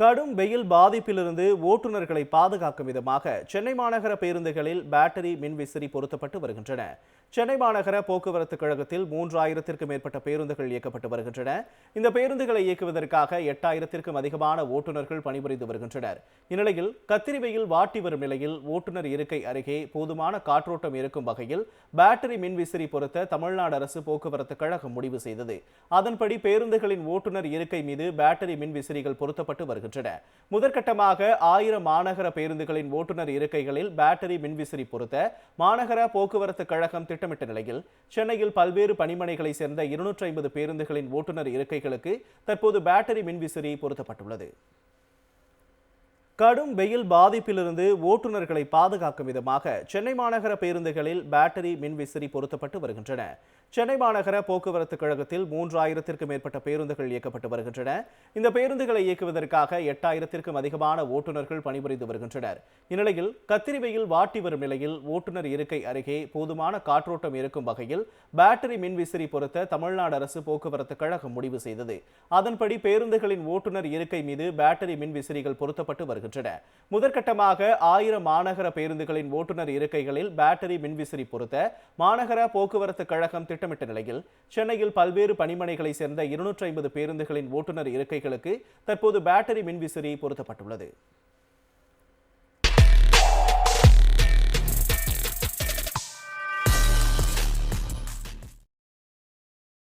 கடும் வெயில் பாதிப்பிலிருந்து ஓட்டுநர்களை பாதுகாக்கும் விதமாக சென்னை மாநகர பேருந்துகளில் பேட்டரி மின்விசிறி பொருத்தப்பட்டு வருகின்றன. சென்னை மாநகர போக்குவரத்து கழகத்தில் மூன்றாயிரத்திற்கும் மேற்பட்ட பேருந்துகள் இயக்கப்பட்டு வருகின்றன. இந்த பேருந்துகளை இயக்குவதற்காக எட்டாயிரத்திற்கும் அதிகமான ஓட்டுநர்கள் பணிபுரிந்து வருகின்றனர். இந்நிலையில் கத்திரி வெயில் வாட்டி வரும் நிலையில் ஓட்டுநர் இருக்கை அருகே போதுமான காற்றோட்டம் இருக்கும் வகையில் பேட்டரி மின்விசிறி பொருத்த தமிழ்நாடு அரசு போக்குவரத்து கழகம் முடிவு செய்தது. அதன்படி பேருந்துகளின் ஓட்டுநர் இருக்கை மீது பேட்டரி மின்விசிறிகள் பொருத்தப்பட்டு வருகின்றன. முதற்கட்டமாக ஆயிரம் மாநகர பேருந்துகளின் ஓட்டுநர் இருக்கைகளில் பேட்டரி மின்விசிறி பொருத்த மாநகர போக்குவரத்து கழகம் திட்டமிட்ட நிலையில் சென்னையில் பல்வேறு பணிமனைகளை சேர்ந்த இருநூற்றி ஐம்பது பேருந்துகளின் ஓட்டுநர் இருக்கைகளுக்கு தற்போது பேட்டரி மின்விசிறி பொருத்தப்பட்டுள்ளது. கடும் வெயில் பாதிப்பிலிருந்து ஓட்டுநர்களை பாதுகாக்கும் விதமாக சென்னை மாநகர பேருந்துகளில் பேட்டரி மின்விசிறி பொருத்தப்பட்டு வருகின்றன. சென்னை மாநகர போக்குவரத்து கழகத்தில் மூன்றாயிரத்திற்கும் மேற்பட்ட பேருந்துகள் இயக்கப்பட்டு வருகின்றன. இந்த பேருந்துகளை இயக்குவதற்காக எட்டாயிரத்திற்கும் அதிகமான ஓட்டுநர்கள் பணிபுரிந்து வருகின்றனர். இந்நிலையில் கத்திரி வெயில் வாட்டி வரும் நிலையில் ஓட்டுநர் இருக்கை அருகே போதுமான காற்றோட்டம் இருக்கும் வகையில் பேட்டரி மின்விசிறி பொருத்த தமிழ்நாடு அரசு போக்குவரத்து கழகம் முடிவு செய்தது. அதன்படி பேருந்துகளின் ஓட்டுநர் இருக்கை மீது பேட்டரி மின்விசிறிகள் பொருத்தப்பட்டு வருகின்றன. முதற்கட்டமாக ஆயிரம் மாநகர பேருந்துகளின் ஓட்டுநர் இருக்கைகளில் பேட்டரி மின்விசிறி பொருத்த மாநகர போக்குவரத்து கழகம் திட்டமிட்ட நிலையில் சென்னையில் பல்வேறு பணிமனைகளை சேர்ந்த இருநூற்றி ஐம்பது பேருந்துகளின் ஓட்டுநர் இருக்கைகளுக்கு தற்போது பேட்டரி மின்விசிறி பொருத்தப்பட்டுள்ளது.